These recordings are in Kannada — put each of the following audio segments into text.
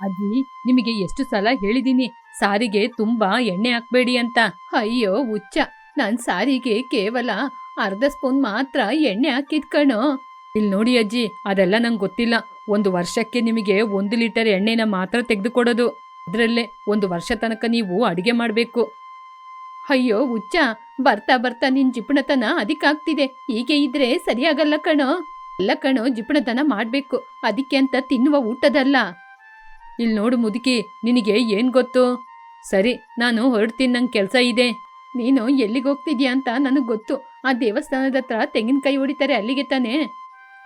ಅಜ್ಜಿ, ನಿಮಗೆ ಎಷ್ಟು ಸಲ ಹೇಳಿದ್ದೀನಿ, ಸಾರಿಗೆ ತುಂಬಾ ಎಣ್ಣೆ ಹಾಕ್ಬೇಡಿ ಅಂತ. ಅಯ್ಯೋ, ಹುಚ್ಚ. ನಾನ್ ಸಾರಿಗೆ ಕೇವಲ ಅರ್ಧ ಸ್ಪೂನ್ ಮಾತ್ರ ಎಣ್ಣೆ ಹಾಕಿದ್ ಕಣೋ. ಇಲ್ಲಿ ನೋಡಿ ಅಜ್ಜಿ, ಅದೆಲ್ಲ ನಂಗೆ ಗೊತ್ತಿಲ್ಲ. ಒಂದು ವರ್ಷಕ್ಕೆ ನಿಮಗೆ ಒಂದು ಲೀಟರ್ ಎಣ್ಣೆನ ಮಾತ್ರ ತೆಗೆದುಕೊಡೋದು. ಅದರಲ್ಲೇ ಒಂದು ವರ್ಷ ತನಕ ನೀವು ಅಡಿಗೆ ಮಾಡಬೇಕು. ಅಯ್ಯೋ, ಹುಚ್ಚ. ಬರ್ತಾ ಬರ್ತಾ ನಿನ್ ಜಿಪುಣತನ ಅದಕ್ಕಾಗ್ತಿದೆ. ಹೀಗೆ ಇದ್ರೆ ಸರಿಯಾಗಲ್ಲ ಕಣೋ. ಎಲ್ಲ ಕಣೋ, ಜಿಪುಣತನ ಮಾಡ್ಬೇಕು. ಅದಕ್ಕೆ ಅಂತ ತಿನ್ನುವ ಊಟದಲ್ಲ. ಇಲ್ಲಿ ನೋಡು ಮುದುಕಿ, ನಿನಗೆ ಏನು ಗೊತ್ತು? ಸರಿ, ನಾನು ಹೊರಡ್ತೀನಿ, ನಂಗೆ ಕೆಲಸ ಇದೆ. ನೀನು ಎಲ್ಲಿಗೆ ಹೋಗ್ತಿದ್ಯಾ ಅಂತ ನನಗೆ ಗೊತ್ತು. ಆ ದೇವಸ್ಥಾನದ ಹತ್ರ ತೆಂಗಿನಕಾಯಿ ಹೊಡಿತಾರೆ, ಅಲ್ಲಿಗೆ ತಾನೇ.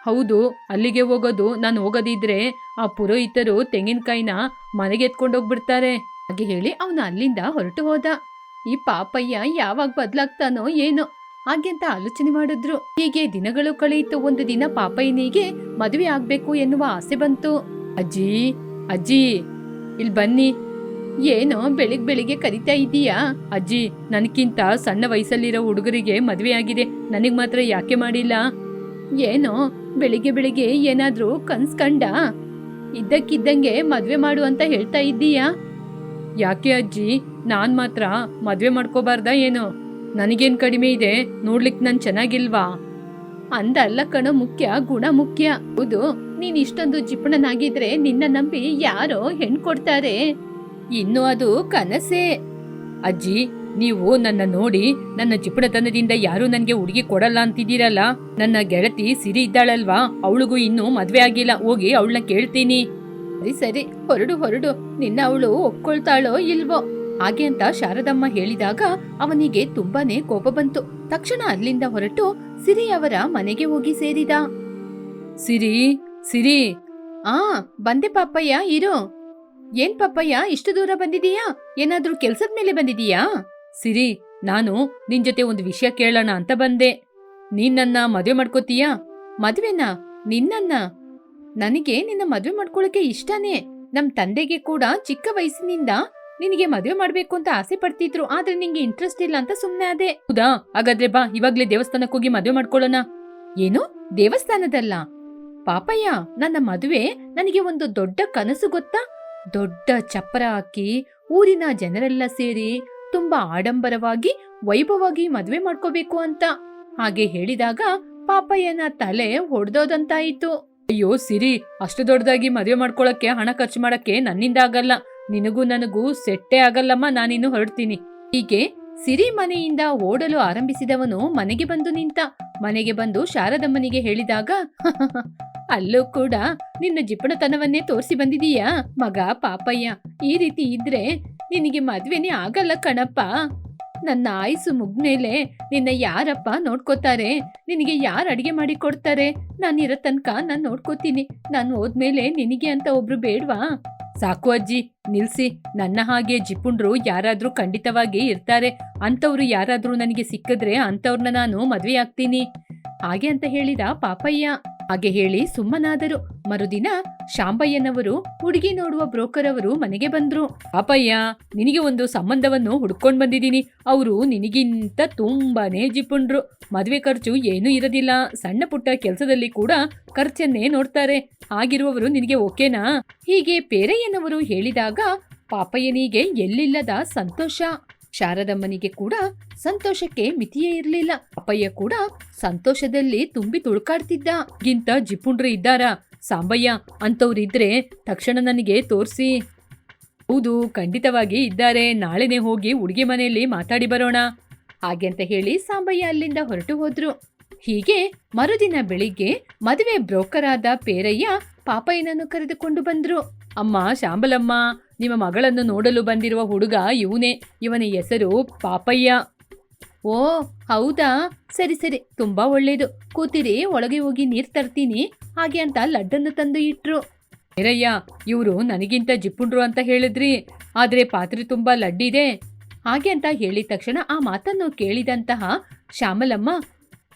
ಹೌದು, ಅಲ್ಲಿಗೆ ಹೋಗೋದು. ನಾನು ಹೋಗೋದಿದ್ರೆ ಆ ಪುರೋಹಿತರು ತೆಂಗಿನಕಾಯಿನ ಮನೆಗೆ ಎತ್ಕೊಂಡು ಹೋಗ್ಬಿಡ್ತಾರೆ. ಹಾಗೆ ಹೇಳಿ ಅವನು ಅಲ್ಲಿಂದ ಹೊರಟು ಹೋದ. ಈ ಪಾಪಯ್ಯ ಯಾವಾಗ ಬದಲಾಗ್ತಾನೋ ಏನೋ ಹಾಗೆ ಅಂತ ಆಲೋಚನೆ ಮಾಡಿದ್ರು. ಹೀಗೆ ದಿನಗಳು ಕಳೆಯಿತು. ಒಂದು ದಿನ ಪಾಪಯ್ಯನಿಗೆ ಮದುವೆ ಆಗ್ಬೇಕು ಎನ್ನುವ ಆಸೆ ಬಂತು. ಅಜ್ಜಿ ಅಜ್ಜಿ ಇಲ್ಲಿ ಬನ್ನಿ. ಏನೋ ಬೆಳಿಗ್ ಬೆಳಿಗ್ಗೆ ಕರಿತಾ ಇದ್ದೀಯಾ ಅಜ್ಜಿ ನನಗಿಂತ ಸಣ್ಣ ವಯಸ್ಸಲ್ಲಿರೋ ಹುಡುಗರಿಗೆ ಮದುವೆ ಆಗಿದೆ. ನನಗೆ ಮಾತ್ರ ಯಾಕೆ ಮಾಡಿಲ್ಲ? ಏನೋ ಬೆಳಿಗ್ಗೆ ಬೆಳಿಗ್ಗೆ ಏನಾದರೂ ಕನ್ಸ್ ಕಂಡ? ಇದ್ದಕ್ಕಿದ್ದಂಗೆ ಮದುವೆ ಮಾಡು ಅಂತ ಹೇಳ್ತಾ ಇದ್ದೀಯಾ? ಯಾಕೆ ಅಜ್ಜಿ, ನಾನು ಮಾತ್ರ ಮದುವೆ ಮಾಡ್ಕೋಬಾರ್ದಾ ಏನು? ನನಗೇನು ಕಡಿಮೆ ಇದೆ? ನೋಡ್ಲಿಕ್ಕೆ ನಾನು ಚೆನ್ನಾಗಿಲ್ವಾ? ಅಂದಲ್ಲ ಕಣೋ ಮುಖ್ಯ, ಗುಣ ಮುಖ್ಯ. ಹೌದು ನೀನ್ ಇಷ್ಟೊಂದು ಜಿಪುಣನಾಗಿದ್ರೆ ನಿನ್ನ ನಂಬಿ ಯಾರೋ ಹೆಣ್ ಕೊಡ್ತಾರೆ ಇನ್ನು ಅದು ಕನಸೇ. ಅಜ್ಜಿ, ನೀವು ನನ್ನ ನೋಡಿ ನನ್ನ ಜಿಪುಣತನದಿಂದ ಯಾರು ನನಗೆ ಹುಡುಗಿ ಕೊಡಲ್ಲ ಅಂತಿದ್ದೀರಲ್ಲ? ನನ್ನ ಗೆಳತಿ ಸಿರಿ ಇದ್ದಾಳಲ್ವಾ? ಅವಳಿಗೂ ಇನ್ನೂ ಮದ್ವೆ ಆಗಿಲ್ಲ. ಹೋಗಿ ಅವಳನ್ನ ಕೇಳ್ತೀನಿ. ಸರಿ ಸರಿ. ಹೊರಡು ಹೊರಡು. ನಿನ್ನ ಅವಳು ಒಪ್ಕೊಳ್ತಾಳೋ ಇಲ್ವೋ? ಹಾಗೆ ಅಂತ ಶಾರದಮ್ಮ ಹೇಳಿದಾಗ ಅವನಿಗೆ ತುಂಬಾನೇ ಕೋಪ ಬಂತು. ತಕ್ಷಣ ಅಲ್ಲಿಂದ ಹೊರಟು ಸಿರಿ ಅವರ ಮನೆಗೆ ಹೋಗಿ ಸೇರಿದ. ಸಿರಿ ಸಿರಿ. ಆ, ಬಂದೆ ಪಾಪಯ್ಯ, ಇರು. ಏನ್ ಪಾಪಯ್ಯ, ಇಷ್ಟು ದೂರ ಬಂದಿದೀಯಾ? ಏನಾದ್ರೂ ಕೆಲ್ಸದ ಮೇಲೆ ಬಂದಿದೀಯಾ? ಸಿರಿ, ನಾನು ನಿನ್ ಜೊತೆ ಒಂದು ವಿಷಯ ಕೇಳೋಣ ಅಂತ ಬಂದೆ. ನೀನ್ ನನ್ನ ಮದ್ವೆ ಮಾಡ್ಕೋತೀಯಾ? ಮದ್ವೆನಾ? ನಿನ್ನ ನನಗೆ ನಿನ್ನ ಮದ್ವೆ ಮಾಡ್ಕೊಳಕ್ಕೆ ಇಷ್ಟನೇ. ನಮ್ ತಂದೆಗೆ ಕೂಡ ಚಿಕ್ಕ ವಯಸ್ಸಿನಿಂದ ನಿನಗೆ ಮದ್ವೆ ಮಾಡ್ಬೇಕು ಅಂತ ಆಸೆ ಪಡ್ತಿದ್ರು, ಆದ್ರೆ ನಿಂಗೆ ಇಂಟ್ರೆಸ್ಟ್ ಇಲ್ಲ ಅಂತ ಸುಮ್ನೆ ಅದೇ ಹೌದಾ? ಹಾಗಾದ್ರೆ ಬಾ, ಇವಾಗ್ಲೇ ದೇವಸ್ಥಾನಕ್ಕೆ ಹೋಗಿ ಮದ್ವೆ ಮಾಡ್ಕೊಳ್ಳೋಣ. ಏನು? ದೇವಸ್ಥಾನದಲ್ಲ? ಪಾಪಯ್ಯ, ನನ್ನ ಮದುವೆ ನನಗೆ ಒಂದು ದೊಡ್ಡ ಕನಸು ಗೊತ್ತಾ? ದೊಡ್ಡ ಚಪ್ಪರ ಹಾಕಿ ಊರಿನ ಜನರೆಲ್ಲ ಸೇರಿ ತುಂಬಾ ಆಡಂಬರವಾಗಿ, ವೈಭವವಾಗಿ ಮದುವೆ ಮಾಡ್ಕೋಬೇಕು ಅಂತ. ಹಾಗೆ ಹೇಳಿದಾಗ ಪಾಪಯ್ಯನ ತಲೆ ಹೊಡೆದೋದಂತಾಯಿತು ಅಯ್ಯೋ ಸಿರಿ, ಅಷ್ಟು ದೊಡ್ಡದಾಗಿ ಮದುವೆ ಮಾಡ್ಕೊಳಕ್ಕೆ, ಹಣ ಖರ್ಚು ಮಾಡಕ್ಕೆ ನನ್ನಿಂದ ಆಗಲ್ಲ. ನಿನಗೂ ನನಗೂ ಸೆಟ್ಟೆ ಆಗಲ್ಲಮ್ಮ, ನಾನಿನ್ನು ಹೊರಡ್ತೀನಿ. ಹೀಗೆ ಸಿರಿ ಮನೆಯಿಂದ ಓಡಲು ಆರಂಭಿಸಿದವನು ಮನೆಗೆ ಬಂದು ನಿಂತ. ಮನೆಗೆ ಬಂದು ಶಾರದಮ್ಮನಿಗೆ ಹೇಳಿದಾಗ ಅಲ್ಲೂ ಕೂಡ ನಿನ್ನ ಜಿಪಣತನವನ್ನೇ ತೋರಿಸಿ ಬಂದಿದೀಯಾ? ಮಗ, ಪಾಪಯ್ಯ, ಈ ರೀತಿ ಇದ್ರೆ ನಿನಗೆ ಮದ್ವೆನೇ ಆಗಲ್ಲ ಕಣಪ್ಪ. ನನ್ನ ಆಯಸ್ಸು ಮುಗ್ಮೇಲೆ ನಿನ್ನ ಯಾರಪ್ಪ ನೋಡ್ಕೋತಾರೆ? ನಿನಗೆ ಯಾರು ಅಡಿಗೆ ಮಾಡಿ ಕೊಡ್ತಾರೆ? ನಾನಿರೋ ತನಕ ನಾನು ನೋಡ್ಕೋತೀನಿ. ನಾನು ಹೋದ್ಮೇಲೆ ನಿನಗೆ ಅಂತ ಒಬ್ರು ಬೇಡ್ವಾ? ಸಾಕು ಅಜ್ಜಿ, ನಿಲ್ಸಿ. ನನ್ನ ಹಾಗೆ ಜಿಪುಂಡ್ರು ಯಾರಾದ್ರೂ ಖಂಡಿತವಾಗಿ ಇರ್ತಾರೆ. ಅಂಥವ್ರು ಯಾರಾದ್ರೂ ನನಗೆ ಸಿಕ್ಕಿದ್ರೆ ಅಂಥವ್ರನ್ನ ನಾನು ಮದ್ವೆ ಆಗ್ತೀನಿ. ಹಾಗೆ ಅಂತ ಹೇಳಿದ ಪಾಪಯ್ಯ? ಹಾಗೆ ಹೇಳಿ ಸುಮ್ಮನಾದರು. ಮರುದಿನ ಶಾಂಬಯ್ಯನವರು ಹುಡುಗಿ ನೋಡುವ ಬ್ರೋಕರ್ ಅವರು ಮನೆಗೆ ಬಂದ್ರು. ಪಾಪಯ್ಯ ನಿನಗೆ ಒಂದು ಸಂಬಂಧವನ್ನು ಹುಡ್ಕೊಂಡ್ ಬಂದಿದ್ದೀನಿ. ಅವರು ನಿನಗಿಂತ ತುಂಬಾನೇ ಜಿಪುಂಡ್ರು ಮದುವೆ ಖರ್ಚು ಏನೂ ಇರೋದಿಲ್ಲ. ಸಣ್ಣ ಪುಟ್ಟ ಕೆಲಸದಲ್ಲಿ ಕೂಡ ಖರ್ಚನ್ನೇ ನೋಡ್ತಾರೆ. ಆಗಿರುವವರು ನಿನಗೆ ಓಕೆನಾ? ಹೀಗೆ ಪೇರಯ್ಯನವರು ಹೇಳಿದಾಗ ಪಾಪಯ್ಯನಿಗೆ ಎಲ್ಲಿಲ್ಲದ ಸಂತೋಷ. ಶಾರದಮ್ಮನಿಗೆ ಕೂಡ ಸಂತೋಷಕ್ಕೆ ಮಿತಿಯೇ ಇರಲಿಲ್ಲ. ಅಪ್ಪಯ್ಯ ಕೂಡ ಸಂತೋಷದಲ್ಲಿ ತುಂಬಿ ತುಳುಕಾಡ್ತಿದ್ದ. ಗಿಂತ ಜಿಪುಂಡ್ರೆ ಇದ್ದಾರ. ಸಾಂಬಯ್ಯ ಅಂತವ್ರಿದ್ರೆ ತಕ್ಷಣ ನನಗೆ ತೋರಿಸಿ. ಹೌದು, ಖಂಡಿತವಾಗಿ ಇದ್ದಾರೆ. ನಾಳೆನೇ ಹೋಗಿ ಹುಡುಗಿ ಮನೆಯಲ್ಲಿ ಮಾತಾಡಿ ಬರೋಣ. ಹಾಗೆ ಅಂತ ಹೇಳಿ ಸಾಂಬಯ್ಯ ಅಲ್ಲಿಂದ ಹೊರಟು ಹೋದ್ರು. ಹೀಗೆ ಮರುದಿನ ಬೆಳಿಗ್ಗೆ ಮದುವೆ ಬ್ರೋಕರ್ ಆದ ಪೇರಯ್ಯ ಪಾಪಯ್ಯನನ್ನು ಕರೆದುಕೊಂಡು ಬಂದ್ರು. ಅಮ್ಮ, ಶಾಂಬಲಮ್ಮ ನಿಮ್ಮ ಮಗಳನ್ನು ನೋಡಲು ಬಂದಿರುವ ಹುಡುಗ ಇವನೇ. ಇವನ ಹೆಸರು ಪಾಪಯ್ಯ. ಓ, ಹೌದಾ? ಸರಿ ಸರಿ. ತುಂಬಾ ಒಳ್ಳೇದು. ಕೂತಿರಿ, ಒಳಗೆ ಹೋಗಿ ನೀರ್ ತರ್ತೀನಿ. ಹಾಗೆ ಅಂತ ಲಡ್ಡನ್ನು ತಂದು ಇಟ್ರು. ಪೇರಯ್ಯ ಇವರು ನನಗಿಂತ ಜಿಪ್ಪುಂಡ್ರು ಅಂತ ಹೇಳಿದ್ರಿ. ಆದ್ರೆ ಪಾತ್ರೆ ತುಂಬಾ ಲಡ್ಡಿದೆ. ಹಾಗೆ ಅಂತ ಹೇಳಿದ ತಕ್ಷಣ ಆ ಮಾತನ್ನು ಕೇಳಿದಂತಹ ಶ್ಯಾಮಲಮ್ಮ,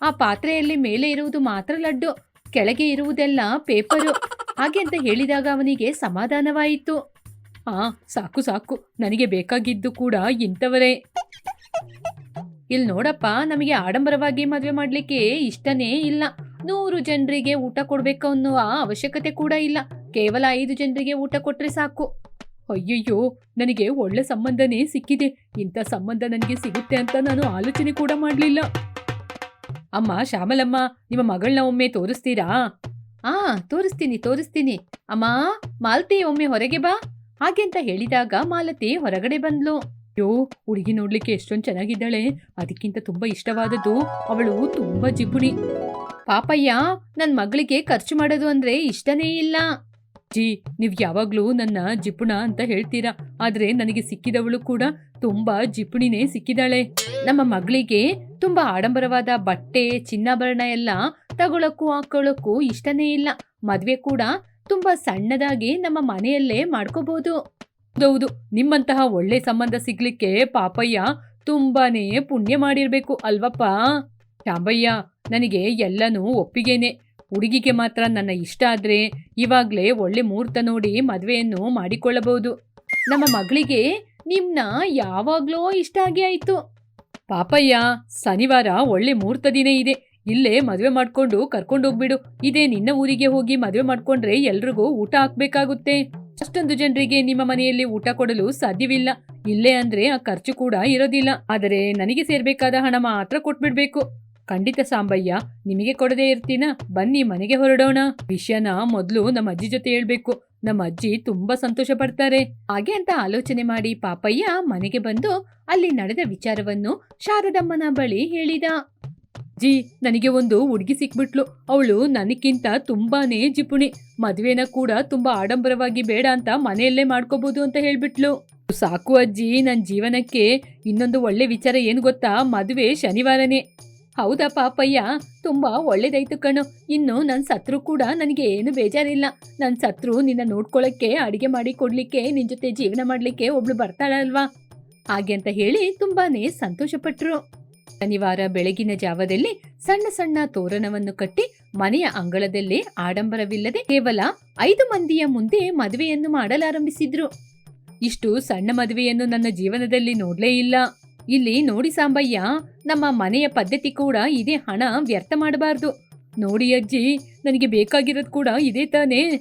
ಆ ಪಾತ್ರೆಯಲ್ಲಿ ಮೇಲೆ ಇರುವುದು ಮಾತ್ರ ಲಡ್ಡು, ಕೆಳಗೆ ಇರುವುದೆಲ್ಲ ಪೇಪರು. ಹಾಗೆ ಅಂತ ಹೇಳಿದಾಗ ಅವನಿಗೆ ಸಮಾಧಾನವಾಯಿತು. ಆ, ಸಾಕು ಸಾಕು. ನನಗೆ ಬೇಕಾಗಿದ್ದು ಕೂಡ ಇಂಥವರೇ. ಇಲ್ಲಿ ನೋಡಪ್ಪ, ನಮಗೆ ಆಡಂಬರವಾಗಿ ಮದುವೆ ಮಾಡ್ಲಿಕ್ಕೆ ಇಷ್ಟನೇ ಇಲ್ಲ. ನೂರು ಜನರಿಗೆ ಊಟ ಕೊಡ್ಬೇಕು ಅನ್ನುವ ಅವಶ್ಯಕತೆ ಕೂಡ ಇಲ್ಲ. ಕೇವಲ ಐದು ಜನರಿಗೆ ಊಟ ಕೊಟ್ರೆ ಸಾಕು. ಅಯ್ಯಯ್ಯೋ, ನನಗೆ ಒಳ್ಳೆ ಸಂಬಂಧನೇ ಸಿಕ್ಕಿದೆ. ಇಂಥ ಸಂಬಂಧ ನನಗೆ ಸಿಗುತ್ತೆ ಅಂತ ನಾನು ಆಲೋಚನೆ ಕೂಡ ಮಾಡಲಿಲ್ಲ. ಅಮ್ಮ, ಶ್ಯಾಮಲಮ್ಮ, ನಿಮ್ಮ ಮಗಳನ್ನ ಒಮ್ಮೆ ತೋರಿಸ್ತೀರಾ? ಆ, ತೋರಿಸ್ತೀನಿ ತೋರಿಸ್ತೀನಿ. ಅಮ್ಮ, ಮಾಲ್ತಿ, ಒಮ್ಮೆ ಹೊರಗೆ ಬಾ. ಹಾಗೆ ಅಂತ ಹೇಳಿದಾಗ ಮಾಲತಿ ಹೊರಗಡೆ ಬಂದ್ಲು. ಅಯ್ಯೋ, ಹುಡುಗಿ ನೋಡ್ಲಿಕ್ಕೆ ಎಷ್ಟೊಂದು ಚೆನ್ನಾಗಿದ್ದಾಳೆ. ಅದಕ್ಕಿಂತ ತುಂಬಾ ಇಷ್ಟವಾದದ್ದು ಅವಳು ತುಂಬಾ ಜಿಪುಣಿ. ಪಾಪಯ್ಯ ನನ್ನ ಮಗಳಿಗೆ ಖರ್ಚು ಮಾಡೋದು ಅಂದ್ರೆ ಇಷ್ಟನೇ ಇಲ್ಲ. ಜಿ, ನೀವು ಯಾವಾಗ್ಲೂ ನನ್ನ ಜಿಪುಣ ಅಂತ ಹೇಳ್ತೀರಾ? ಆದ್ರೆ ನನಗೆ ಸಿಕ್ಕಿದವಳು ಕೂಡ ತುಂಬಾ ಜಿಪುಣಿನೇ ಸಿಕ್ಕಿದಾಳೆ. ನಮ್ಮ ಮಗಳಿಗೆ ತುಂಬಾ ಆಡಂಬರವಾದ ಬಟ್ಟೆ, ಚಿನ್ನಾಭರಣ ಎಲ್ಲ ತಗೊಳಕ್ಕೂ ಹಾಕೊಳ್ಳೋಕ್ಕೂ ಇಷ್ಟನೇ ಇಲ್ಲ. ಮದ್ವೆ ಕೂಡ ತುಂಬಾ ಸಣ್ಣದಾಗಿ ನಮ್ಮ ಮನೆಯಲ್ಲೇ ಮಾಡ್ಕೋಬಹುದು ಹೌದು, ನಿಮ್ಮಂತಹ ಒಳ್ಳೆ ಸಂಬಂಧ ಸಿಗ್ಲಿಕ್ಕೆ ಪಾಪಯ್ಯ ತುಂಬಾನೇ ಪುಣ್ಯ ಮಾಡಿರ್ಬೇಕು ಅಲ್ವಪ್ಪ? ಶಾಂಬಯ್ಯ, ನನಗೆ ಎಲ್ಲನೂ ಒಪ್ಪಿಗೆನೆ. ಹುಡುಗಿಗೆ ಮಾತ್ರ ನನ್ನ ಇಷ್ಟ ಆದ್ರೆ ಇವಾಗ್ಲೇ ಒಳ್ಳೆ ಮುಹೂರ್ತ ನೋಡಿ ಮದ್ವೆಯನ್ನು ಮಾಡಿಕೊಳ್ಳಬಹುದು. ನಮ್ಮ ಮಗಳಿಗೆ ನಿಮ್ನ ಯಾವಾಗ್ಲೋ ಇಷ್ಟ ಆಗಿ ಆಯ್ತು. ಪಾಪಯ್ಯ, ಶನಿವಾರ ಒಳ್ಳೆ ಮುಹೂರ್ತ ದಿನ ಇದೆ. ಇಲ್ಲೇ ಮದುವೆ ಮಾಡ್ಕೊಂಡು ಕರ್ಕೊಂಡು ಹೋಗ್ಬಿಡು. ಇದೇ ನಿನ್ನ ಊರಿಗೆ ಹೋಗಿ ಮದುವೆ ಮಾಡ್ಕೊಂಡ್ರೆ ಎಲ್ರಿಗೂ ಊಟ ಹಾಕ್ಬೇಕಾಗುತ್ತೆ. ಅಷ್ಟೊಂದು ಜನರಿಗೆ ನಿಮ್ಮ ಮನೆಯಲ್ಲಿ ಊಟ ಕೊಡಲು ಸಾಧ್ಯವಿಲ್ಲ. ಇಲ್ಲೇ ಅಂದ್ರೆ ಆ ಖರ್ಚು ಕೂಡ ಇರೋದಿಲ್ಲ. ಆದರೆ ನನಗೆ ಸೇರ್ಬೇಕಾದ ಹಣ ಮಾತ್ರ ಕೊಟ್ಬಿಡ್ಬೇಕು. ಖಂಡಿತ ಸಾಂಬಯ್ಯ, ನಿಮಗೆ ಕೊಡದೇ ಇರ್ತೀನ? ಬನ್ನಿ ಮನೆಗೆ ಹೊರಡೋಣ. ವಿಷಯನ ಮೊದಲು ನಮ್ಮ ಅಜ್ಜಿ ಜೊತೆ ಹೇಳ್ಬೇಕು. ನಮ್ಮ ಅಜ್ಜಿ ತುಂಬಾ ಸಂತೋಷ ಪಡ್ತಾರೆ. ಹಾಗೆ ಅಂತ ಆಲೋಚನೆ ಮಾಡಿ ಪಾಪಯ್ಯ ಮನೆಗೆ ಬಂದು ಅಲ್ಲಿ ನಡೆದ ವಿಚಾರವನ್ನು ಶಾರದಮ್ಮನ ಬಳಿ ಹೇಳಿದ. ಜಿ, ನನಗೆ ಒಂದು ಹುಡುಗಿ ಸಿಕ್ಬಿಟ್ಲು. ಅವಳು ನನಗಿಂತ ತುಂಬಾನೇ ಜಿಪುಣಿ. ಮದುವೆನ ಕೂಡ ತುಂಬಾ ಆಡಂಬರವಾಗಿ ಬೇಡ ಅಂತ ಮನೆಯಲ್ಲೇ ಮಾಡ್ಕೋಬಹುದು ಅಂತ ಹೇಳ್ಬಿಟ್ಲು. ಸಾಕು ಅಜ್ಜಿ ನನ್ನ ಜೀವನಕ್ಕೆ ಇನ್ನೊಂದು ಒಳ್ಳೆ ವಿಚಾರ ಏನು ಗೊತ್ತಾ? ಮದುವೆ ಶನಿವಾರನೇ. ಹೌದಾ ಪಾಪಯ್ಯ? ತುಂಬಾ ಒಳ್ಳೇದಾಯ್ತು ಕಣು. ಇನ್ನು ನನ್ನ ಸತ್ರು ಕೂಡ ನನಗೆ ಏನು ಬೇಜಾರಿಲ್ಲ. ನನ್ನ ಸತ್ರು ನಿನ್ನ ನೋಡ್ಕೊಳಕ್ಕೆ, ಅಡಿಗೆ ಮಾಡಿ ಕೊಡ್ಲಿಕ್ಕೆ, ನಿನ್ ಜೊತೆ ಜೀವನ ಮಾಡ್ಲಿಕ್ಕೆ ಒಬ್ಳು ಬರ್ತಾಳಲ್ವಾ? ಹಾಗೆ ಅಂತ ಹೇಳಿ ತುಂಬಾನೇ ಸಂತೋಷಪಟ್ರು. ಶನಿವಾರ ಬೆಳಗಿನ ಜಾವದಲ್ಲಿ ಸಣ್ಣ ಸಣ್ಣ ತೋರಣವನ್ನು ಕಟ್ಟಿ ಮನೆಯ ಅಂಗಳದಲ್ಲಿ ಆಡಂಬರವಿಲ್ಲದೆ ಕೇವಲ ಐದು ಮಂದಿಯ ಮುಂದೆ ಮದುವೆಯನ್ನು ಮಾಡಲಾರಂಭಿಸಿದ್ರು. ಇಷ್ಟು ಸಣ್ಣ ಮದುವೆಯನ್ನು ನನ್ನ ಜೀವನದಲ್ಲಿ ನೋಡ್ಲೇ ಇಲ್ಲ. ಇಲ್ಲಿ ನೋಡಿ ಸಾಂಬಯ್ಯ, ನಮ್ಮ ಮನೆಯ ಪದ್ಧತಿ ಕೂಡ ಇದೇ ಹಣ ವ್ಯರ್ಥ ಮಾಡಬಾರದು. ನೋಡಿ ಅಜ್ಜಿ, ನನಗೆ ಬೇಕಾಗಿರೋದು ಕೂಡ ಇದೇ ತಾನೇ.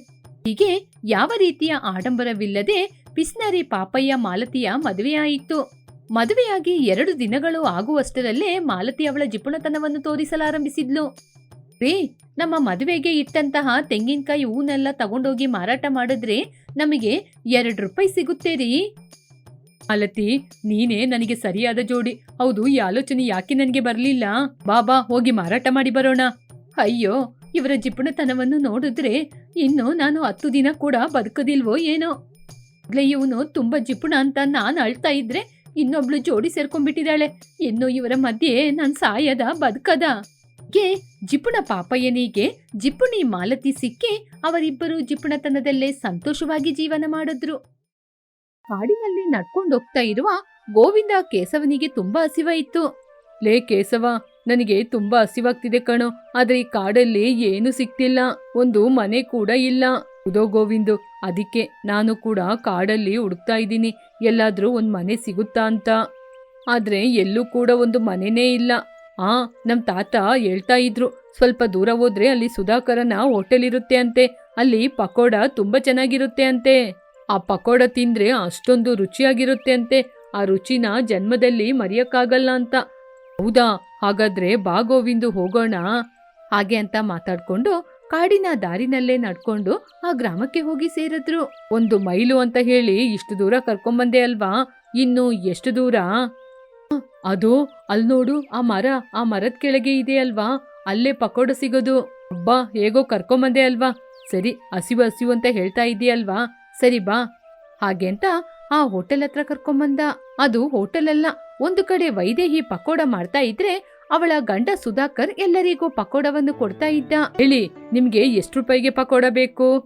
ಹೀಗೆ ಯಾವ ರೀತಿಯ ಆಡಂಬರವಿಲ್ಲದೆ ಪಿಸ್ನರಿ ಪಾಪಯ್ಯ ಮಾಲತಿಯ ಮದುವೆಯಾಯಿತು. ಮದುವೆಯಾಗಿ ಎರಡು ದಿನಗಳು ಆಗುವಷ್ಟರಲ್ಲೇ ಮಾಲತಿ ಅವಳ ಜಿಪುಣತನವನ್ನು ತೋರಿಸಲಾರಂಭಿಸಿದ್ಲು. ರೀ, ನಮ್ಮ ಮದುವೆಗೆ ಇಟ್ಟಂತಹ ತೆಂಗಿನಕಾಯಿ ಹೂನೆಲ್ಲ ತಗೊಂಡೋಗಿ ಮಾರಾಟ ಮಾಡಿದ್ರೆ ನಮಗೆ ಎರಡು ರೂಪಾಯಿ ಸಿಗುತ್ತೆ ರೀ. ಮಾಲತಿ, ನೀನೇ ನನಗೆ ಸರಿಯಾದ ಜೋಡಿ. ಹೌದು, ಈ ಆಲೋಚನೆ ಯಾಕೆ ನನಗೆ ಬರಲಿಲ್ಲ? ಬಾಬಾ ಹೋಗಿ ಮಾರಾಟ ಮಾಡಿ ಬರೋಣ. ಅಯ್ಯೋ, ಇವರ ಜಿಪುಣತನವನ್ನು ನೋಡಿದ್ರೆ ಇನ್ನು ನಾನು ಹತ್ತು ದಿನ ಕೂಡ ಬದುಕದಿಲ್ವೋ ಏನೋ? ಇವನು ತುಂಬಾ ಜಿಪುಣ ಅಂತ ನಾನು ಅಳ್ತಾ ಇದ್ರೆ ಇನ್ನೊಬ್ಳು ಜೋಡಿ ಸೇರ್ಕೊಂಡ್ಬಿಟ್ಟಿದ್ದಾಳೆ. ಇನ್ನು ಇವರ ಮಧ್ಯೆ ನಾನ್ ಸಾಯದ, ಬದುಕದ. ಗೆ ಜಿಪುಣ ಪಾಪಯ್ಯನಿಗೆ ಜಿಪುಣಿ ಮಾಲತಿ ಸಿಕ್ಕಿ ಅವರಿಬ್ಬರು ಜಿಪುಣತನದಲ್ಲೇ ಸಂತೋಷವಾಗಿ ಜೀವನ ಮಾಡಿದ್ರು. ಕಾಡಿನಲ್ಲಿ ನಡ್ಕೊಂಡು ಹೋಗ್ತಾ ಇರುವ ಗೋವಿಂದ ಕೇಸವನಿಗೆ ತುಂಬಾ ಇತ್ತು ಲೇ ಕೇಸವ ನನಗೆ ತುಂಬಾ ಹಸಿವಾಗ್ತಿದೆ ಕಣೋ, ಆದ್ರೆ ಈ ಕಾಡಲ್ಲಿ ಏನು ಸಿಕ್ತಿಲ್ಲ ಒಂದು ಮನೆ ಕೂಡ ಇಲ್ಲ. ಉದೋ ಗೋವಿಂದು, ಅದಕ್ಕೆ ನಾನು ಕೂಡ ಕಾಡಲ್ಲಿ ಹುಡುಕ್ತಾ ಇದ್ದೀನಿ. ಎಲ್ಲಾದರೂ ಒಂದು ಮನೆ ಸಿಗುತ್ತಾ ಅಂತ. ಆದರೆ ಎಲ್ಲೂ ಕೂಡ ಒಂದು ಮನೆನೇ ಇಲ್ಲ. ಆ ನಮ್ಮ ತಾತ ಹೇಳ್ತಾ ಇದ್ರು, ಸ್ವಲ್ಪ ದೂರ ಹೋದ್ರೆ ಅಲ್ಲಿ ಸುಧಾಕರನ ಹೋಟೆಲ್ ಇರುತ್ತೆ ಅಂತೆ. ಅಲ್ಲಿ ಪಕೋಡ ತುಂಬಾ ಚೆನ್ನಾಗಿರುತ್ತೆ ಅಂತೆ. ಆ ಪಕೋಡ ತಿಂದ್ರೆ ಅಷ್ಟೊಂದು ರುಚಿಯಾಗಿರುತ್ತೆ ಅಂತೆ. ಆ ರುಚಿನ ಜನ್ಮದಲ್ಲಿ ಮರೆಯೋಕ್ಕಾಗಲ್ಲ ಅಂತ. ಹೌದಾ? ಹಾಗಾದ್ರೆ ಬಾ ಗೋವಿಂದು, ಹೋಗೋಣ. ಹಾಗೆ ಅಂತ ಮಾತಾಡ್ಕೊಂಡು ಕಾಡಿನ ದಾರಿನಲ್ಲೇ ನಡ್ಕೊಂಡು ಆ ಗ್ರಾಮಕ್ಕೆ ಹೋಗಿ ಸೇರಿದ್ರು. ಒಂದು ಮೈಲು ಅಂತ ಹೇಳಿ ಇಷ್ಟು ದೂರ ಕರ್ಕೊಂಬಂದೆ ಅಲ್ವಾ? ಇನ್ನು ಎಷ್ಟು ದೂರ? ಅದು ಅಲ್ಲಿ ನೋಡು, ಆ ಮರ, ಆ ಮರದ ಕೆಳಗೆ ಇದೆ ಅಲ್ವಾ? ಅಲ್ಲೇ ಪಕೋಡ ಸಿಗೋದು. ಅಬ್ಬಾ, ಹೇಗೋ ಕರ್ಕೊಂಬಂದೆ ಅಲ್ವಾ? ಸರಿ, ಹಸಿವು ಹಸಿವು ಅಂತ ಹೇಳ್ತಾ ಇದೀಯಲ್ವಾ ಸರಿ ಬಾ. ಹಾಗೆ ಅಂತ ಆ ಹೋಟೆಲ್ ಹತ್ರ ಕರ್ಕೊಂಬಂದ. ಅದು ಹೋಟೆಲ್ ಅಲ್ಲ, ಒಂದು ಕಡೆ ವೈದೇಹಿ ಪಕೋಡ ಮಾಡ್ತಾ ಇದ್ರೆ ಅವಳ ಗಂಡ ಸುಧಾಕರ್ ಎಲ್ಲರಿಗೂ ಪಕೋಡವನ್ನು ಕೊಡ್ತಾ ಇದ್ದ. ಹೇಳಿ, ನಿಮ್ಗೆ ಎಷ್ಟು ರೂಪಾಯಿಗೆ ಪಕೋಡ ಬೇಕು?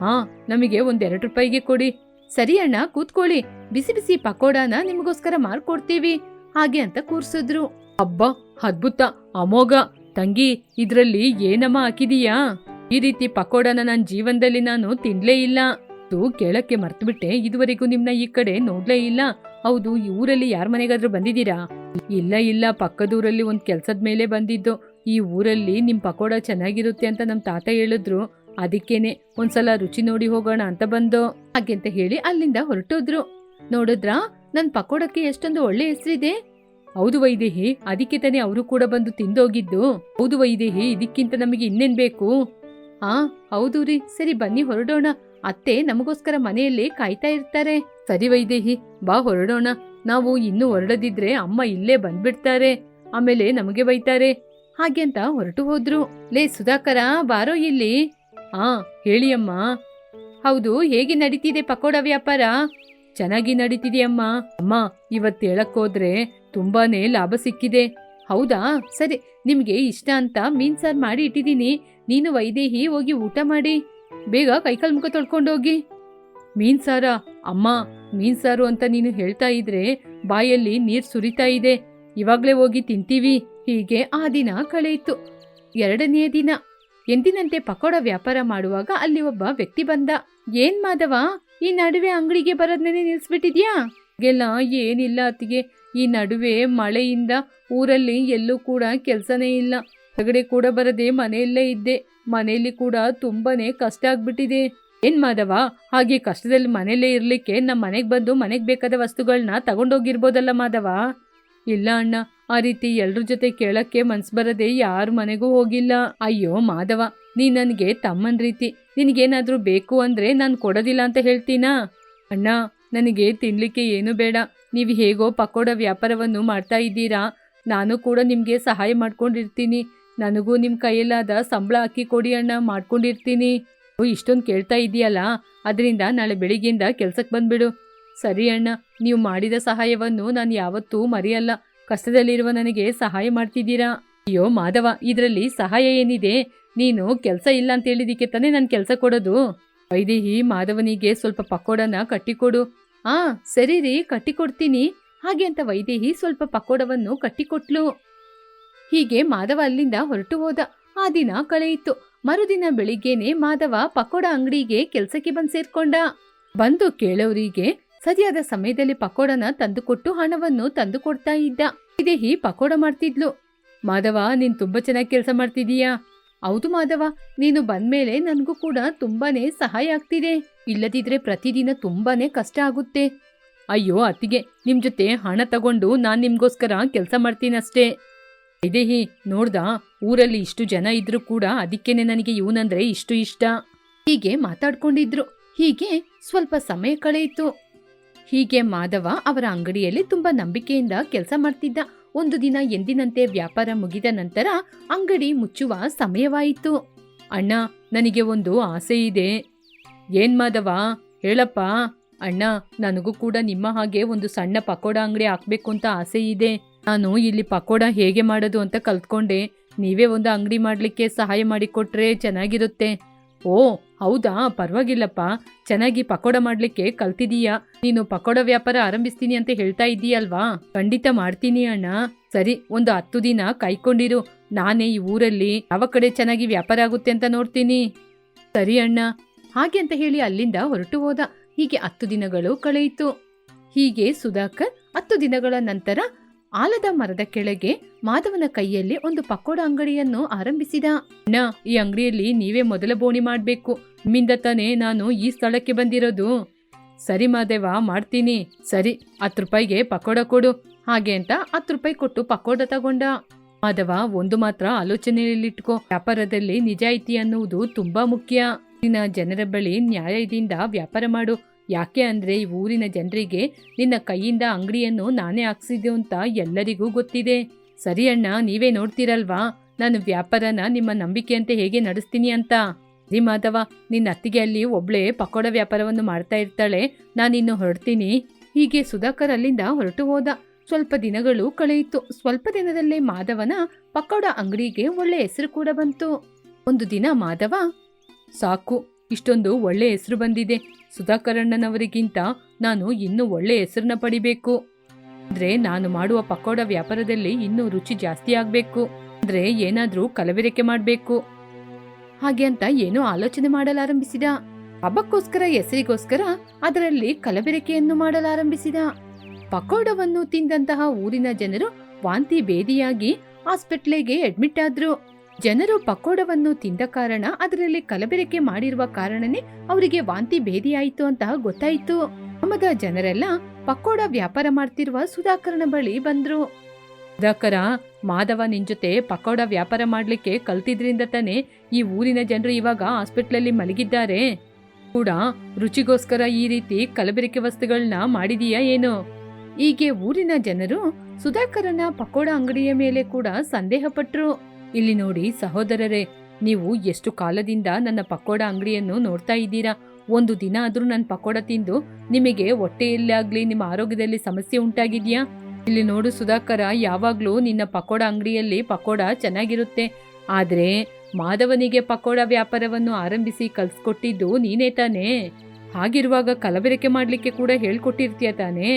ಹಾ, ನಮಗೆ ಒಂದೆರಡು ರೂಪಾಯಿಗೆ ಕೊಡಿ. ಸರಿ ಅಣ್ಣ, ಕೂತ್ಕೊಳ್ಳಿ. ಬಿಸಿ ಬಿಸಿ ಪಕೋಡಾನ ನಿಮಗೋಸ್ಕರ ಮಾರ್ಕೊಡ್ತೀವಿ. ಹಾಗೆ ಅಂತ ಕೂರ್ಸಿದ್ರು. ಅಬ್ಬಾ, ಅದ್ಭುತ, ಅಮೋಘ. ತಂಗಿ, ಇದ್ರಲ್ಲಿ ಏನಮ್ಮ ಹಾಕಿದೀಯಾ? ಈ ರೀತಿ ಪಕೋಡನ ನನ್ನ ಜೀವನದಲ್ಲಿ ನಾನು ತಿನ್ಲೇ ಇಲ್ಲ. ಕೇಳಕ್ಕೆ ಕೇಳಕ್ಕೆ ಮರ್ತ್ಬಿಟ್ಟೆ. ಇದುವರೆಗೂ ನಿಮ್ನ ಈ ಕಡೆ ನೋಡ್ಲೇ ಇಲ್ಲ. ಹೌದು, ಈ ಊರಲ್ಲಿ ಯಾರ ಮನೆಗಾದ್ರೂ ಬಂದಿದ್ದೀರಾ? ಇಲ್ಲ ಇಲ್ಲ, ಪಕ್ಕದೂರಲ್ಲಿ ಒಂದು ಕೆಲಸದ ಮೇಲೆ ಬಂದಿದ್ದು. ಈ ಊರಲ್ಲಿ ನಿಮ್ಮ ಪಕೋಡ ಚೆನ್ನಾಗಿರುತ್ತೆ ಅಂತ ನಮ್ಮ ತಾತ ಹೇಳಿದ್ರು. ಅದಕ್ಕೇನೆ ಒಂದ್ಸಲ ರುಚಿ ನೋಡಿ ಹೋಗೋಣ ಅಂತ ಬಂದು. ಹಾಗೆ ಅಂತ ಹೇಳಿ ಅಲ್ಲಿಂದ ಹೊರಟೋದ್ರು. ನೋಡಿದ್ರಾ ನನ್ನ ಪಕೋಡಕ್ಕೆ ಎಷ್ಟೊಂದು ಒಳ್ಳೆ ಹೆಸರಿದೆ. ಹೌದು ವೈದೇಹಿ, ಅದಕ್ಕೆ ತಾನೇ ಅವರು ಕೂಡ ಬಂದು ತಿಂದೋಗಿದ್ದು. ಹೌದು ವೈದೇಹಿ, ಇದಕ್ಕಿಂತ ನಮಗೆ ಇನ್ನೇನ್ ಬೇಕು? ಹಾ ಹೌದು ರೀ, ಸರಿ ಬನ್ನಿ, ಹೊರಡೋಣ. ಅತ್ತೆ ನಮಗೋಸ್ಕರ ಮನೆಯಲ್ಲಿ ಕಾಯ್ತಾ ಇರ್ತಾರೆ. ಸರಿ ವೈದೇಹಿ, ಬಾ ಹೊರಡೋಣ. ನಾವು ಇನ್ನೂ ಹೊರಡದಿದ್ರೆ ಅಮ್ಮ ಇಲ್ಲೇ ಬಂದ್ಬಿಡ್ತಾರೆ. ಆಮೇಲೆ ನಮಗೆ ಬೈತಾರೆ. ಹಾಗೆ ಅಂತ ಹೊರಟು ಹೋದ್ರು. ಲೇ ಸುಧಾಕರ, ಬಾರೋ ಇಲ್ಲಿ. ಆ ಹೇಳಿ ಅಮ್ಮ ಹೌದು, ಹೇಗೆ ನಡೀತಿದೆ ಪಕೋಡ ವ್ಯಾಪಾರ? ಚೆನ್ನಾಗಿ ನಡೀತಿದೆಯಮ್ಮ. ಅಮ್ಮ, ಇವತ್ತು ಹೇಳಕ್ಕೋದ್ರೆ ತುಂಬಾನೇ ಲಾಭ ಸಿಕ್ಕಿದೆ. ಹೌದಾ? ಸರಿ, ನಿಮಗೆ ಇಷ್ಟ ಅಂತ ಮೀನ್ ಸಾರು ಮಾಡಿ ಇಟ್ಟಿದ್ದೀನಿ. ನೀನು ವೈದೇಹಿ ಹೋಗಿ ಊಟ ಮಾಡಿ. ಬೇಗ ಕೈಕಾಲು ಮುಖ ತೊಳ್ಕೊಂಡೋಗಿ ಮೀನ್ ಸಾರ, ಅಮ್ಮ, ಮೀನ್ ಸಾರು ಅಂತ ನೀನು ಹೇಳ್ತಾ ಇದ್ರೆ ಬಾಯಲ್ಲಿ ನೀರು ಸುರಿತಾ ಇದೆ. ಇವಾಗ್ಲೇ ಹೋಗಿ ತಿಂತೀವಿ. ಹೀಗೆ ಆ ದಿನ ಕಳೆಯಿತು. ಎರಡನೆಯ ದಿನ. ಎಂದಿನಂತೆ ಪಕೋಡ ವ್ಯಾಪಾರ ಮಾಡುವಾಗ ಅಲ್ಲಿ ಒಬ್ಬ ವ್ಯಕ್ತಿ ಬಂದ. ಏನ್ ಮಾಧವ, ಈ ನಡುವೆ ಅಂಗಡಿಗೆ ಬರೋದ್ನೇ ನಿಲ್ಸ್ಬಿಟ್ಟಿದ್ಯಾ? ಗೆಲ್ಲ ಏನಿಲ್ಲ ಅತ್ತಿಗೆ. ಈ ನಡುವೆ ಮಳೆಯಿಂದ ಊರಲ್ಲಿ ಎಲ್ಲೂ ಕೂಡ ಕೆಲ್ಸನೇ ಇಲ್ಲ. ಹೊರಗಡೆ ಕೂಡ ಬರದೆ ಮನೆಯಲ್ಲೇ ಇದ್ದೆ. ಮನೆಯಲ್ಲಿ ಕೂಡ ತುಂಬಾನೇ ಕಷ್ಟ ಆಗ್ಬಿಟ್ಟಿದೆ. ಏನ್ ಮಾಧವ? ಹಾಗೆ ಕಷ್ಟದಲ್ಲಿ ಮನೆಯಲ್ಲೇ ಇರ್ಲಿಕ್ಕೆ ನಮ್ಮ ಮನೆಗೆ ಬಂದು ಮನೆಗೆ ಬೇಕಾದ ವಸ್ತುಗಳನ್ನ ತಗೊಂಡೋಗಿರ್ಬೋದಲ್ಲ ಮಾಧವ? ಇಲ್ಲ ಅಣ್ಣ, ಆ ರೀತಿ ಎಲ್ರ ಜೊತೆ ಕೇಳಕ್ಕೆ ಮನ್ಸು ಬರದೆ ಯಾರ ಮನೆಗೂ ಹೋಗಿಲ್ಲ. ಅಯ್ಯೋ ಮಾಧವ, ನೀ ನನಗೆ ತಮ್ಮನ್ ರೀತಿ, ನಿನಗೇನಾದರೂ ಬೇಕು ಅಂದ್ರೆ ನಾನು ಕೊಡೋದಿಲ್ಲ ಅಂತ ಹೇಳ್ತೀನಾ? ಅಣ್ಣ, ನನಗೆ ತಿನ್ಲಿಕ್ಕೆ ಏನು ಬೇಡ. ನೀವು ಹೇಗೋ ಪಕೋಡ ವ್ಯಾಪಾರವನ್ನು ಮಾಡ್ತಾ ಇದ್ದೀರಾ. ನಾನು ಕೂಡ ನಿಮಗೆ ಸಹಾಯ ಮಾಡ್ಕೊಂಡಿರ್ತೀನಿ. ನನಗೂ ನಿಮ್ಮ ಕೈಯಲ್ಲಾದ ಸಂಬಳ ಹಾಕಿ ಕೊಡಿ ಅಣ್ಣ, ಮಾಡ್ಕೊಂಡಿರ್ತೀನಿ. ಇಷ್ಟೊಂದು ಕೇಳ್ತಾ ಇದೆಯಲ್ಲ ಅದರಿಂದ ನಾಳೆ ಬೆಳಿಗ್ಗೆಯಿಂದ ಕೆಲ್ಸಕ್ಕೆ ಬಂದ್ಬಿಡು. ಸರಿ ಅಣ್ಣ, ನೀವು ಮಾಡಿದ ಸಹಾಯವನ್ನು ನಾನು ಯಾವತ್ತೂ ಮರೆಯಲ್ಲ. ಕಷ್ಟದಲ್ಲಿರುವ ನನಗೆ ಸಹಾಯ ಮಾಡ್ತಿದ್ದೀರಾ? ಅಯ್ಯೋ, ಮಾಧವ, ಇದರಲ್ಲಿ ಸಹಾಯ ಏನಿದೆ? ನೀನು ಕೆಲಸ ಇಲ್ಲ ಅಂತ ಹೇಳಿದಕ್ಕೆ ತಾನೇ ನಾನು ಕೆಲಸ ಕೊಡೋದು. ವೈದೇಹಿ, ಮಾಧವನಿಗೆ ಸ್ವಲ್ಪ ಪಕೋಡನ ಕಟ್ಟಿಕೊಡು. ಆ, ಸರಿ ರೀ, ಕಟ್ಟಿಕೊಡ್ತೀನಿ. ಹಾಗೆ ಅಂತ ವೈದೇಹಿ ಸ್ವಲ್ಪ ಪಕೋಡವನ್ನು ಕಟ್ಟಿಕೊಟ್ಲು. ಹೀಗೆ ಮಾಧವ ಅಲ್ಲಿಂದ ಹೊರಟು ಹೋದ. ಆ ದಿನ ಕಳೆಯಿತು ಮರುದಿನ ಬೆಳಿಗ್ಗೆನೆ ಮಾಧವ ಪಕೋಡ ಅಂಗಡಿಗೆ ಕೆಲ್ಸಕ್ಕೆ ಬಂದ್ ಸೇರ್ಕೊಂಡ. ಬಂದು ಕೇಳೋರಿಗೆ ಸರಿಯಾದ ಸಮಯದಲ್ಲಿ ಪಕೋಡನ ತಂದುಕೊಟ್ಟು ಹಣವನ್ನು ತಂದು ಕೊಡ್ತಾ ಇದ್ದ. ಇದೇಹಿ ಪಕೋಡ ಮಾಡ್ತಿದ್ಲು. ಮಾಧವ, ನೀನ್ ತುಂಬಾ ಚೆನ್ನಾಗಿ ಕೆಲಸ ಮಾಡ್ತಿದೀಯಾ? ಹೌದು ಮಾಧವ, ನೀನು ಬಂದ್ಮೇಲೆ ನನಗೂ ಕೂಡ ತುಂಬಾನೇ ಸಹಾಯ ಆಗ್ತಿದೆ. ಇಲ್ಲದಿದ್ರೆ ಪ್ರತಿದಿನ ತುಂಬಾನೇ ಕಷ್ಟ ಆಗುತ್ತೆ. ಅಯ್ಯೋ, ಅತ್ತಿಗೆ, ನಿಮ್ ಜೊತೆ ಹಣ ತಗೊಂಡು ನಾನ್ ನಿಮ್ಗೋಸ್ಕರ ಕೆಲಸ ಮಾಡ್ತೀನಷ್ಟೇ. ವೈದೇಹಿ ನೋಡ್ದ ಊರಲ್ಲಿ ಇಷ್ಟು ಜನ ಇದ್ರೂ ಕೂಡ ಅದಕ್ಕೇನೆ ನನಗೆ ಇವನಂದ್ರೆ ಇಷ್ಟು ಇಷ್ಟ. ಹೀಗೆ ಮಾತಾಡ್ಕೊಂಡಿದ್ರು. ಹೀಗೆ ಸ್ವಲ್ಪ ಸಮಯ ಕಳೆಯಿತು. ಹೀಗೆ ಮಾಧವ ಅವರ ಅಂಗಡಿಯಲ್ಲಿ ತುಂಬಾ ನಂಬಿಕೆಯಿಂದ ಕೆಲಸ ಮಾಡ್ತಿದ್ದ. ಒಂದು ದಿನ ಎಂದಿನಂತೆ ವ್ಯಾಪಾರ ಮುಗಿದ ನಂತರ ಅಂಗಡಿ ಮುಚ್ಚುವ ಸಮಯವಾಯಿತು. ಅಣ್ಣ, ನನಗೆ ಒಂದು ಆಸೆ ಇದೆ. ಏನ್ ಮಾಧವ? ಹೇಳಪ್ಪ. ಅಣ್ಣ, ನನಗೂ ಕೂಡ ನಿಮ್ಮ ಹಾಗೆ ಒಂದು ಸಣ್ಣ ಪಕೋಡ ಅಂಗಡಿ ಹಾಕ್ಬೇಕು ಅಂತ ಆಸೆ ಇದೆ. ನಾನು ಇಲ್ಲಿ ಪಕೋಡ ಹೇಗೆ ಮಾಡೋದು ಅಂತ ಕಲ್ತ್ಕೊಂಡೆ. ನೀವೇ ಒಂದು ಅಂಗಡಿ ಮಾಡ್ಲಿಕ್ಕೆ ಸಹಾಯ ಮಾಡಿಕೊಟ್ರೆ ಚೆನ್ನಾಗಿರುತ್ತೆ. ಓ, ಹೌದಾ? ಪರವಾಗಿಲ್ಲಪ್ಪ. ಚೆನ್ನಾಗಿ ಪಕೋಡ ಮಾಡ್ಲಿಕ್ಕೆ ಕಲ್ತಿದೀಯಾ? ನೀನು ಪಕೋಡ ವ್ಯಾಪಾರ ಆರಂಭಿಸ್ತೀನಿ ಅಂತ ಹೇಳ್ತಾ ಇದ್ದೀಯಲ್ವಾ ಖಂಡಿತ ಮಾಡ್ತೀನಿ ಅಣ್ಣ. ಸರಿ, ಒಂದು ಹತ್ತು ದಿನ ಕಾಯ್ಕೊಂಡಿರು ನಾನೇ ಈ ಊರಲ್ಲಿ ಯಾವ ಕಡೆ ಚೆನ್ನಾಗಿ ವ್ಯಾಪಾರ ಆಗುತ್ತೆ ಅಂತ ನೋಡ್ತೀನಿ. ಸರಿ ಅಣ್ಣ. ಹಾಗೆ ಅಂತ ಹೇಳಿ ಅಲ್ಲಿಂದ ಹೊರಟು ಹೋದ. ಹೀಗೆ ಹತ್ತು ದಿನಗಳು ಕಳೆಯಿತು. ಹೀಗೆ ಸುಧಾಕರ್ ಹತ್ತು ದಿನಗಳ ನಂತರ ಆಲದ ಮರದ ಕೆಳಗೆ ಮಾಧವನ ಕೈಯಲ್ಲಿ ಒಂದು ಪಕೋಡ ಅಂಗಡಿಯನ್ನು ಆರಂಭಿಸಿದ. ಅಣ್ಣ ಈ ಅಂಗಡಿಯಲ್ಲಿ ನೀವೇ ಮೊದಲ ಬೋಣಿ ಮಾಡಬೇಕು. ನಿಮ್ಮಿಂದ ತಾನೇ ನಾನು ಈ ಸ್ಥಳಕ್ಕೆ ಬಂದಿರೋದು. ಸರಿ ಮಾದೇವ, ಮಾಡ್ತೀನಿ. ಸರಿ, ಹತ್ತು ರೂಪಾಯಿಗೆ ಪಕೋಡ ಕೊಡು. ಹಾಗೆ ಅಂತ ಹತ್ತು ರೂಪಾಯಿ ಕೊಟ್ಟು ಪಕೋಡ ತಗೊಂಡ. ಮಾಧವ, ಒಂದು ಮಾತ್ರ ಆಲೋಚನೆಯಲ್ಲಿಟ್ಕೋ ವ್ಯಾಪಾರದಲ್ಲಿ ನಿಜಾಯಿತಿ ಅನ್ನುವುದು ತುಂಬಾ ಮುಖ್ಯ. ಜನರ ಬಳಿ ನ್ಯಾಯದಿಂದ ವ್ಯಾಪಾರ ಮಾಡು. ಯಾಕೆ ಅಂದರೆ ಈ ಊರಿನ ಜನರಿಗೆ ನಿನ್ನ ಕೈಯಿಂದ ಅಂಗಡಿಯನ್ನು ನಾನೇ ಹಾಕ್ಸಿದ್ದು ಅಂತ ಎಲ್ಲರಿಗೂ ಗೊತ್ತಿದೆ. ಸರಿ ಅಣ್ಣ, ನೀವೇ ನೋಡ್ತೀರಲ್ವಾ? ನಾನು ವ್ಯಾಪಾರನ ನಿಮ್ಮ ನಂಬಿಕೆಯಂತೆ ಹೇಗೆ ನಡೆಸ್ತೀನಿ ಅಂತ? ಸರಿ ಮಾಧವ, ನಿನ್ನ ಅತ್ತಿಗೆ ಅಲ್ಲಿ ಒಬ್ಳೆ ಪಕೋಡ ವ್ಯಾಪಾರವನ್ನು ಮಾಡ್ತಾ ಇರ್ತಾಳೆ, ನಾನಿನ್ನು ಹೊರಡ್ತೀನಿ. ಹೀಗೆ ಸುಧಾಕರ್ ಅಲ್ಲಿಂದ ಹೊರಟು ಹೋದ. ಸ್ವಲ್ಪ ದಿನಗಳು ಕಳೆಯಿತು. ಸ್ವಲ್ಪ ದಿನದಲ್ಲೇ ಮಾಧವನ ಪಕೋಡ ಅಂಗಡಿಗೆ ಒಳ್ಳೆ ಹೆಸರು ಕೂಡ ಬಂತು. ಒಂದು ದಿನ ಮಾಧವ, ಸಾಕು ಇಷ್ಟೊಂದು ಒಳ್ಳೆ ಹೆಸರು ಬಂದಿದೆ. ಸುಧಾಕರಣ್ಣನವರಿಗಿಂತ ನಾನು ಇನ್ನೂ ಒಳ್ಳೆ ಹೆಸರನ್ನ ಪಡಿಬೇಕು. ಅಂದ್ರೆ ನಾನು ಮಾಡುವ ಪಕೋಡ ವ್ಯಾಪಾರದಲ್ಲಿ ಇನ್ನೂ ರುಚಿ ಜಾಸ್ತಿ ಆಗ್ಬೇಕು. ಅಂದ್ರೆ ಏನಾದ್ರೂ ಕಲಬೆರಕೆ ಮಾಡ್ಬೇಕು. ಹಾಗೆ ಅಂತ ಏನೋ ಆಲೋಚನೆ ಮಾಡಲಾರಂಭಿಸಿದ. ಹಬ್ಬಕ್ಕೋಸ್ಕರ, ಹೆಸರಿಗೋಸ್ಕರ ಅದರಲ್ಲಿ ಕಲಬೆರಕೆಯನ್ನು ಮಾಡಲಾರಂಭಿಸಿದ. ಪಕೋಡವನ್ನು ತಿಂದಂತಹ ಊರಿನ ಜನರು ವಾಂತಿ ಭೇದಿಯಾಗಿ ಹಾಸ್ಪಿಟ್ಲಿಗೆ ಅಡ್ಮಿಟ್ ಆದ್ರು. ಜನರು ಪಕೋಡವನ್ನು ತಿಂದ ಕಾರಣ ಅದರಲ್ಲಿ ಕಲಬೆರಕೆ ಮಾಡಿರುವ ಕಾರಣನೇ ಅವರಿಗೆ ವಾಂತಿ ಭೇದಿಯಾಯಿತು ಅಂತ ಗೊತ್ತಾಯಿತು. ಗ್ರಾಮದ ಜನರೆಲ್ಲ ಪಕೋಡ ವ್ಯಾಪಾರ ಮಾಡ್ತಿರುವ ಸುಧಾಕರನ ಬಳಿ ಬಂದ್ರು. ಸುಧಾಕರ, ಮಾಧವ ನಿನ್ ಜೊತೆ ಪಕೋಡ ವ್ಯಾಪಾರ ಮಾಡ್ಲಿಕ್ಕೆ ಕಲ್ತಿದ್ರಿಂದ ತಾನೇ ಈ ಊರಿನ ಜನರು ಇವಾಗ ಹಾಸ್ಪಿಟ್ಲಲ್ಲಿ ಮಲಗಿದ್ದಾರೆ. ಕೂಡ ರುಚಿಗೋಸ್ಕರ ಈ ರೀತಿ ಕಲಬೆರಕೆ ವಸ್ತುಗಳನ್ನ ಮಾಡಿದೀಯಾ ಏನು? ಹೀಗೆ ಊರಿನ ಜನರು ಸುಧಾಕರನ ಪಕೋಡ ಅಂಗಡಿಯ ಮೇಲೆ ಕೂಡ ಸಂದೇಹ ಪಟ್ರು ಇಲ್ಲಿ ನೋಡಿ ಸಹೋದರರೇ, ನೀವು ಎಷ್ಟು ಕಾಲದಿಂದ ನನ್ನ ಪಕೋಡ ಅಂಗಡಿಯನ್ನು ನೋಡ್ತಾ ಇದ್ದೀರಾ? ಒಂದು ದಿನ ಆದ್ರೂ ನನ್ನ ಪಕೋಡ ತಿಂದು ನಿಮಗೆ ಹೊಟ್ಟೆಯಲ್ಲಾಗ್ಲಿ, ನಿಮ್ಮ ಆರೋಗ್ಯದಲ್ಲಿ ಸಮಸ್ಯೆ ಉಂಟಾಗಿದ್ಯಾ? ಇಲ್ಲಿ ನೋಡು ಸುಧಾಕರ, ಯಾವಾಗ್ಲೂ ನಿನ್ನ ಪಕೋಡ ಅಂಗಡಿಯಲ್ಲಿ ಪಕೋಡ ಚೆನ್ನಾಗಿರುತ್ತೆ. ಆದ್ರೆ ಮಾಧವನಿಗೆ ಪಕೋಡ ವ್ಯಾಪಾರವನ್ನು ಆರಂಭಿಸಿ ಕಲ್ಸ್ಕೊಟ್ಟಿದ್ದು ನೀನೇ ತಾನೇ? ಹಾಗಿರುವಾಗ ಕಲಬೆರಕೆ ಮಾಡ್ಲಿಕ್ಕೆ ಕೂಡ ಹೇಳ್ಕೊಟ್ಟಿರ್ತೀಯ ತಾನೇ?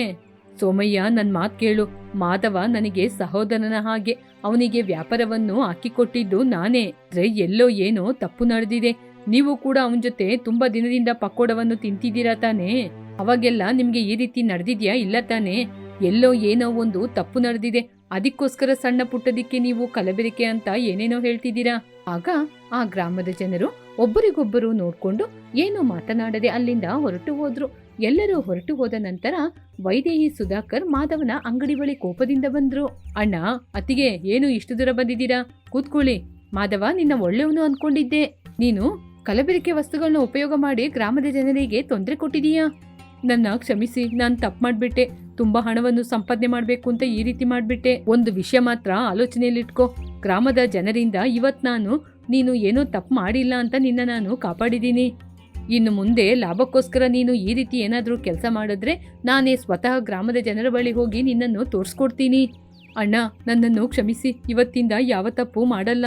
ಸೋಮಯ್ಯ ನನ್ನ ಮಾತು ಕೇಳು. ಮಾಧವ ನನಗೆ ಸಹೋದರನ ಹಾಗೆ ಅವನಿಗೆ ವ್ಯಾಪಾರವನ್ನು ಹಾಕಿಕೊಟ್ಟಿದ್ದು ನಾನೇ. ಅಂದ್ರೆ ಎಲ್ಲೋ ಏನೋ ತಪ್ಪು ನಡೆದಿದೆ. ನೀವು ಕೂಡ ಅವನ ಜೊತೆ ತುಂಬಾ ದಿನದಿಂದ ಪಕೋಡವನ್ನು ತಿಂತಿದ್ದೀರಾ ತಾನೇ? ಅವಾಗೆಲ್ಲ ನಿಮ್ಗೆ ಈ ರೀತಿ ನಡೆದಿದ್ಯಾ ಇಲ್ಲ ತಾನೇ? ಎಲ್ಲೋ ಏನೋ ಒಂದು ತಪ್ಪು ನಡೆದಿದೆ. ಅದಕ್ಕೋಸ್ಕರ ಸಣ್ಣ ಪುಟ್ಟದಿಕ್ಕೆ ನೀವು ಕಲಬೆರಕೆ ಅಂತ ಏನೇನೋ ಹೇಳ್ತಿದ್ದೀರಾ? ಆಗ ಆ ಗ್ರಾಮದ ಜನರು ಒಬ್ಬರಿಗೊಬ್ಬರು ನೋಡ್ಕೊಂಡು ಏನು ಮಾತನಾಡದೆ ಅಲ್ಲಿಂದ ಹೊರಟು ಹೋದ್ರು. ಎಲ್ಲರೂ ಹೊರಟು ಹೋದ ನಂತರ ವೈದೇಹಿ ಸುಧಾಕರ್ ಮಾಧವನ ಅಂಗಡಿ ಬಳಿ ಕೋಪದಿಂದ ಬಂದ್ರು. ಅಣ್ಣ ಅತಿಗೆ ಏನು ಇಷ್ಟು ದೂರ ಬಂದಿದ್ದೀರಾ? ಕೂತ್ಕೊಳ್ಳಿ. ಮಾಧವ ನಿನ್ನ ಒಳ್ಳೆಯವನು ಅನ್ಕೊಂಡಿದ್ದೆ. ನೀನು ಕಲಬೆರಕೆ ವಸ್ತುಗಳನ್ನ ಉಪಯೋಗ ಮಾಡಿ ಗ್ರಾಮದ ಜನರಿಗೆ ತೊಂದರೆ ಕೊಟ್ಟಿದೀಯಾ? ನನ್ನ ಕ್ಷಮಿಸಿ, ನಾನು ತಪ್ಪು ಮಾಡಿಬಿಟ್ಟೆ. ತುಂಬಾ ಹಣವನ್ನು ಸಂಪಾದನೆ ಮಾಡಬೇಕು ಅಂತ ಈ ರೀತಿ ಮಾಡ್ಬಿಟ್ಟೆ. ಒಂದು ವಿಷಯ ಮಾತ್ರ ಆಲೋಚನೆಯಲ್ಲಿಟ್ಕೋ. ಗ್ರಾಮದ ಜನರಿಂದ ಇವತ್ತು ನಾನು, ನೀನು ಏನೋ ತಪ್ಪು ಮಾಡಿಲ್ಲ ಅಂತ ನಿನ್ನ ನಾನು ಕಾಪಾಡಿದ್ದೀನಿ. ಇನ್ನು ಮುಂದೆ ಲಾಭಕ್ಕೋಸ್ಕರ ನೀನು ಈ ರೀತಿ ಏನಾದರೂ ಕೆಲಸ ಮಾಡಿದ್ರೆ ನಾನೇ ಸ್ವತಃ ಗ್ರಾಮದ ಜನರ ಬಳಿ ಹೋಗಿ ನಿನ್ನನ್ನು ತೋರಿಸ್ಕೊಡ್ತೀನಿ. ಅಣ್ಣ, ನನ್ನನ್ನು ಕ್ಷಮಿಸಿ. ಇವತ್ತಿಂದ ಯಾವ ತಪ್ಪು ಮಾಡಲ್ಲ.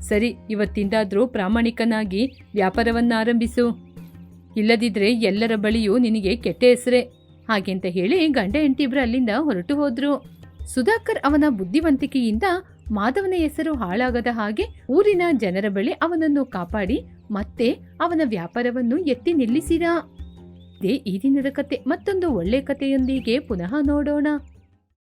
ಸರಿ, ಇವತ್ತಿಂದಾದರೂ ಪ್ರಾಮಾಣಿಕನಾಗಿ ವ್ಯಾಪಾರವನ್ನ ಆರಂಭಿಸು ಇಲ್ಲದಿದ್ರೆ ಎಲ್ಲರ ಬಳಿಯೂ ನಿನಗೆ ಕೆಟ್ಟ ಹೆಸರೇ ಹಾಗೆಂತ ಹೇಳಿ ಗಂಡ ಹೆಂಡತಿಬ್ರು ಅಲ್ಲಿಂದ ಹೊರಟು ಹೋದ್ರು. ಸುಧಾಕರ್ ಅವನ ಬುದ್ಧಿವಂತಿಕೆಯಿಂದ ಮಾಧವನ ಹೆಸರು ಹಾಳಾಗದ ಹಾಗೆ ಊರಿನ ಜನರ ಬಳಿ ಅವನನ್ನು ಕಾಪಾಡಿ ಮತ್ತೆ ಅವನ ವ್ಯಾಪಾರವನ್ನು ಎತ್ತಿ ನಿಲ್ಲಿಸಿದ. ಈ ದಿನದ ಕತೆ ಮತ್ತೊಂದು ಒಳ್ಳೆ ಕಥೆಯೊಂದಿಗೆ ಪುನಃ ನೋಡೋಣ.